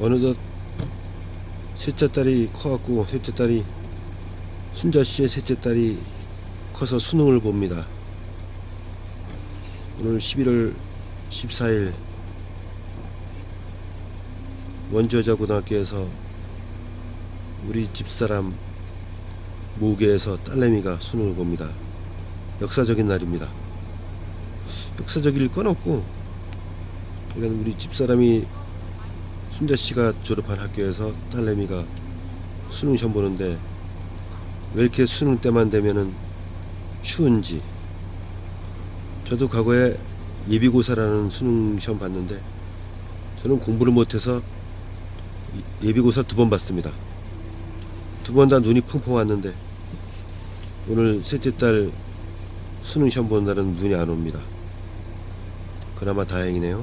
어느덧 셋째 딸이 커갖고 셋째 딸이 순자 씨의 셋째 딸이 커서 수능을 봅니다. 오늘 11월 14일 원주여자고등학교에서 우리 집사람 모계에서 딸내미가 수능을 봅니다. 역사적인 날입니다. 역사적일 건 없고, 그러니까 우리 집사람이 순자 씨가 졸업한 학교에서 딸내미가 수능 시험 보는데 왜 이렇게 수능 때만 되면은 추운지 저도 과거에 예비고사라는 수능 시험 봤는데 저는 공부를 못해서 이- 예비고사 두 번 봤습니다. 두 번 다 눈이 펑펑 왔는데 오늘 셋째 딸 수능 시험 보는 날은 눈이 안 옵니다. 그나마 다행이네요.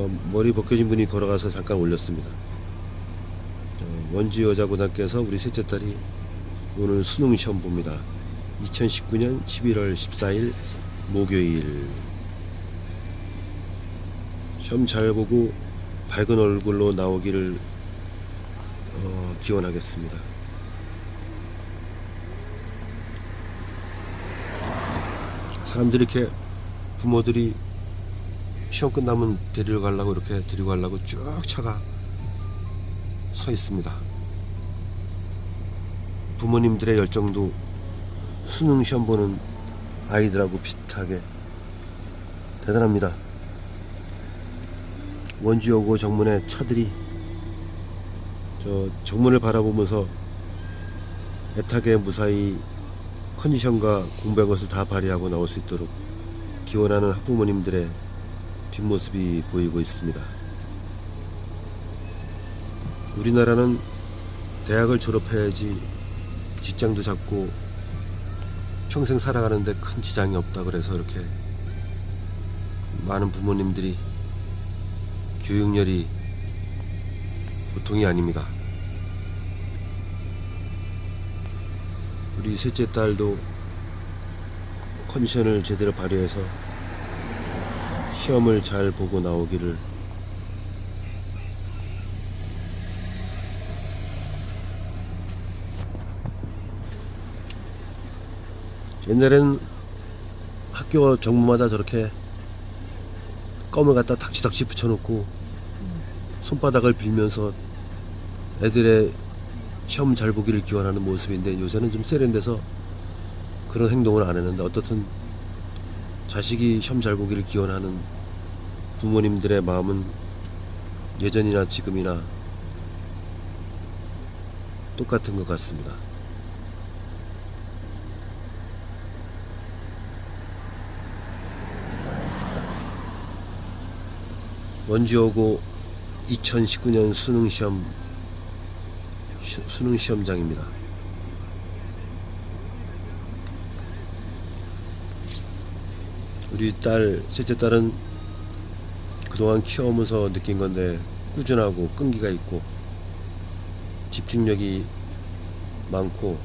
어, 머리 벗겨진 분이 걸어가서 잠깐 올렸습니다. 어, 원주 여자고등학교에서 우리 셋째 딸이 오늘 수능 시험 봅니다. 2019년 11월 14일 목요일. 시험 잘 보고 밝은 얼굴로 나오기를 어, 기원하겠습니다. 사람들이 이렇게 부모들이 시험 끝나면 데리러 가려고 이렇게 데리고 가려고 쭉 차가 서 있습니다. 부모님들의 열정도 수능 시험 보는 아이들하고 비슷하게 대단합니다. 원주여고 정문에 차들이 저 정문을 바라보면서 애타게 무사히 컨디션과 공부한 것을 다 발휘하고 나올 수 있도록 기원하는 학부모님들의 뒷모습이 보이고 있습니다. 우리나라는 대학을 졸업해야지 직장도 잡고 평생 살아가는데 큰 지장이 없다 그래서 이렇게 많은 부모님들이 교육열이 보통이 아닙니다. 우리 셋째 딸도 컨디션을 제대로 발휘해서 시험을 잘 보고 나오기를. 옛날엔 학교 정문마다 저렇게 껌을 갖다 닥치닥치 붙여놓고 손바닥을 빌면서 애들의 시험 잘 보기를 기원하는 모습인데 요새는 좀 세련돼서 그런 행동을 안 했는데 어떻든 자식이 시험 잘 보기를 기원하는 부모님들의 마음은 예전이나 지금이나 똑같은 것 같습니다. 원주여고 2019년 수능 시험 시- 수능 시험장입니다. 우리 딸 셋째 딸은 그동안 키워오면서 느낀 건데 꾸준하고 끈기가 있고 집중력이 많고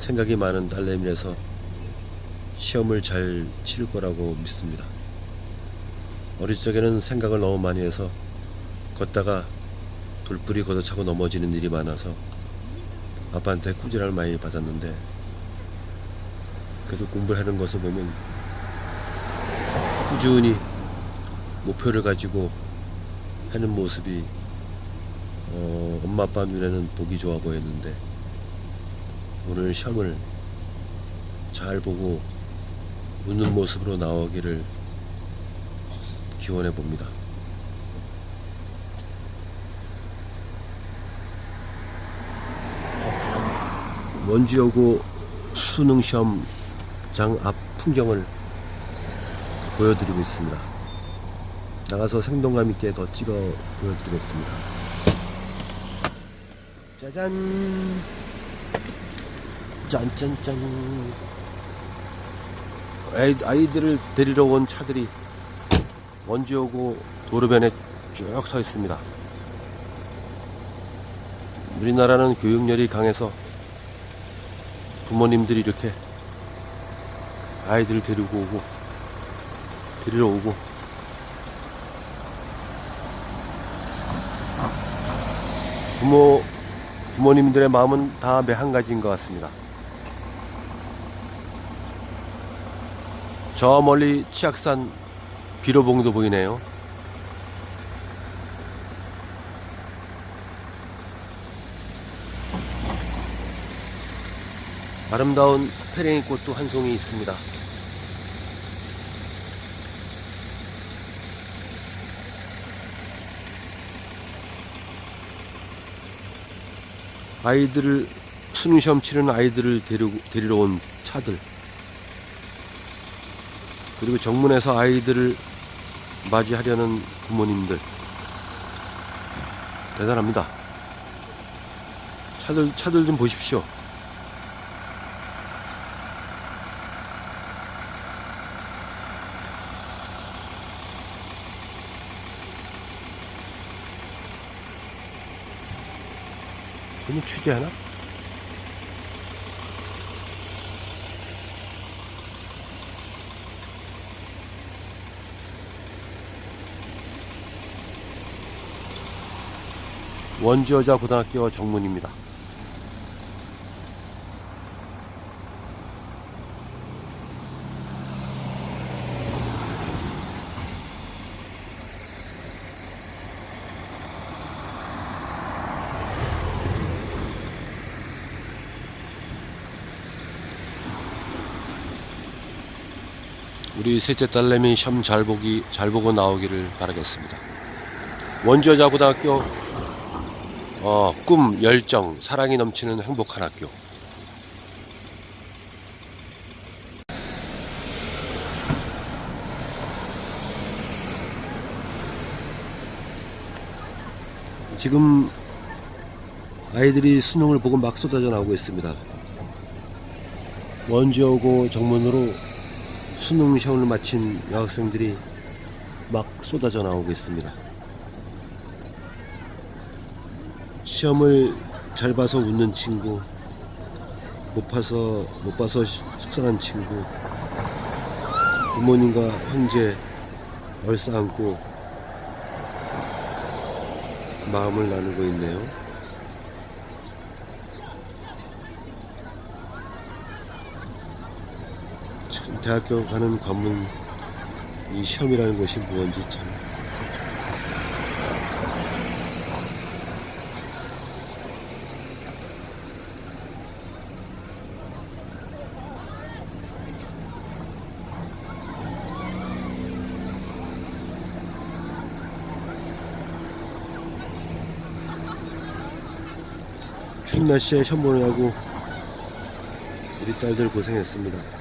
생각이 많은 딸내미라서 시험을 잘 치를 거라고 믿습니다. 어릴 적에는 생각을 너무 많이 해서 걷다가 돌뿌리 걷어차고 넘어지는 일이 많아서 아빠한테 꾸지람을 많이 받았는데 그래도 공부를 하는 것을 보면 꾸준히 목표를 가지고 하는 모습이 어, 엄마 아빠 눈에는 보기 좋아 보였는데 오늘 시험을 잘 보고 웃는 모습으로 나오기를 기원해 봅니다. 원주여고 수능 시험장 앞 풍경을 보여드리고 있습니다. 나가서 생동감 있게 더 찍어 보여드리겠습니다. 짜잔! 짠짠짠! 아이, 아이들을 데리러 온 차들이 원주여고 도로변에 쭉 서 있습니다. 우리나라는 교육열이 강해서 부모님들이 이렇게 아이들을 데리고 오고 데리러 오고 부모 부모님들의 마음은 다 매 한 가지인 것 같습니다. 저 멀리 치악산 비로봉도 보이네요. 아름다운 페랭이 꽃도 한 송이 있습니다. 아이들을 수능 시험 치르는 아이들을 데리고, 데리러 온 차들 그리고 정문에서 아이들을 맞이하려는 부모님들 대단합니다. 차들 차들 좀 보십시오. 오늘 취재하나? 원주여자 고등학교 정문입니다. 우리 셋째 딸내미 시험 잘 보기 잘 보고 나오기를 바라겠습니다. 원주 여자 고등학교 어, 꿈, 열정, 사랑이 넘치는 행복한 학교. 지금 아이들이 수능을 보고 막 쏟아져 나오고 있습니다. 원주 여고 정문으로 수능 시험을 마친 여학생들이 막 쏟아져 나오고 있습니다. 시험을 잘 봐서 웃는 친구, 못 봐서 못 봐서 속상한 친구, 부모님과 형제 얼싸안고 마음을 나누고 있네요. 참 대학교 가는 관문 이 시험이라는 것이 무언지 참 추운 날씨에 시험 보느라고 우리 딸들 고생했습니다.